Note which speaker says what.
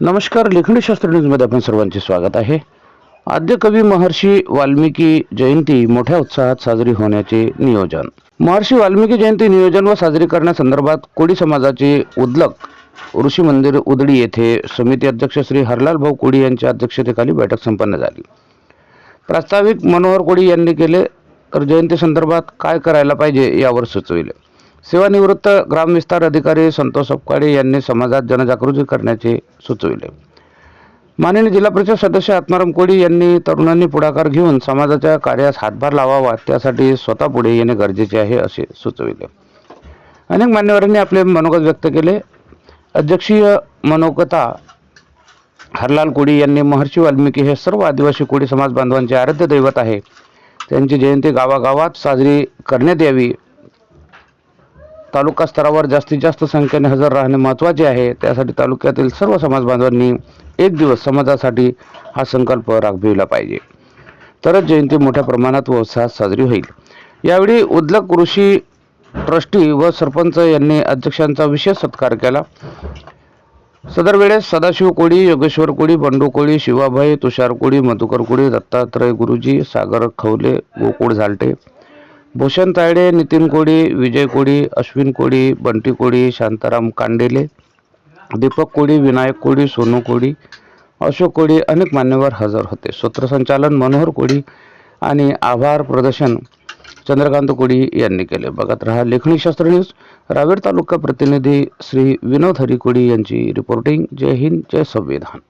Speaker 1: नमस्कार लेखणी शास्त्र न्यूजमध्ये आपण सर्वांचे स्वागत आहे. आद्य कवी महर्षी वाल्मिकी जयंती मोठ्या उत्साहात साजरी होण्याचे नियोजन. महर्षी वाल्मिकी जयंती नियोजन व साजरी करण्यासंदर्भात कोळी समाजाचे उदलक ऋषी मंदिर उदडी येथे समिती अध्यक्ष श्री हरलाल भाऊ कोळी यांच्या अध्यक्षतेखाली बैठक संपन्न झाली. प्रास्ताविक मनोहर कोळी यांनी केले तर जयंती संदर्भात काय करायला पाहिजे यावर सुचविले. सेवानिवृत्त ग्रामविस्तार अधिकारी संतोष अपकाळे यांनी समाजात जनजागृती करण्याचे सुचविले. माननीय जिल्हा परिषद सदस्य आत्माराम कोळी यांनी तरुणांनी पुढाकार घेऊन समाजाच्या कार्यास हातभार लावावा त्यासाठी स्वतः पुढे येणे गरजेचे आहे असे सुचविले. अनेक मान्यवरांनी आपले मनोगत व्यक्त केले. अध्यक्षीय मनोगता हरलाल कोळी यांनी महर्षी वाल्मिकी हे सर्व आदिवासी कोळी समाज बांधवांचे आराध्य दैवत आहे. त्यांची जयंती गावागावात साजरी करण्यात यावी तालुका स्तरावर जास्तीत जास्त संख्येने हजर राहणे महत्त्वाचे आहे. त्यासाठी तालुक्यातील सर्व समाज बांधवांनी एक दिवस समाजासाठी हा संकल्प राबविला पाहिजे. तरच जयंती मोठ्या प्रमाणात व उत्साहात साजरी होईल. यावेळी उदलक कृषी ट्रस्टी व सरपंच यांनी अध्यक्षांचा विशेष सत्कार केला. सदर वेळेस सदाशिव कोळी योगेश्वर कोळी बंडू कोळी शिवाभाई तुषार कोळी मधुकर कोळी दत्तात्रय गुरुजी सागर खवले गोकुळ झालटे भूषण तायडे नितीन कोळी विजय कोळी अश्विन कोळी बंटी कोळी शांताराम कांडेले दीपक कोळी विनायक कोळी सोनू कोळी अशोक कोळी अनेक मान्यवर हजर होते. सूत्रसंचालन मनोहर कोळी आणि आभार प्रदर्शन चंद्रकांत कोळी यांनी केले. बघत रहा लेखणी शास्त्र न्यूज. रावेर तालुका प्रतिनिधी श्री विनोद हरी कोळी यांची रिपोर्टिंग जय हिंद जय संविधान.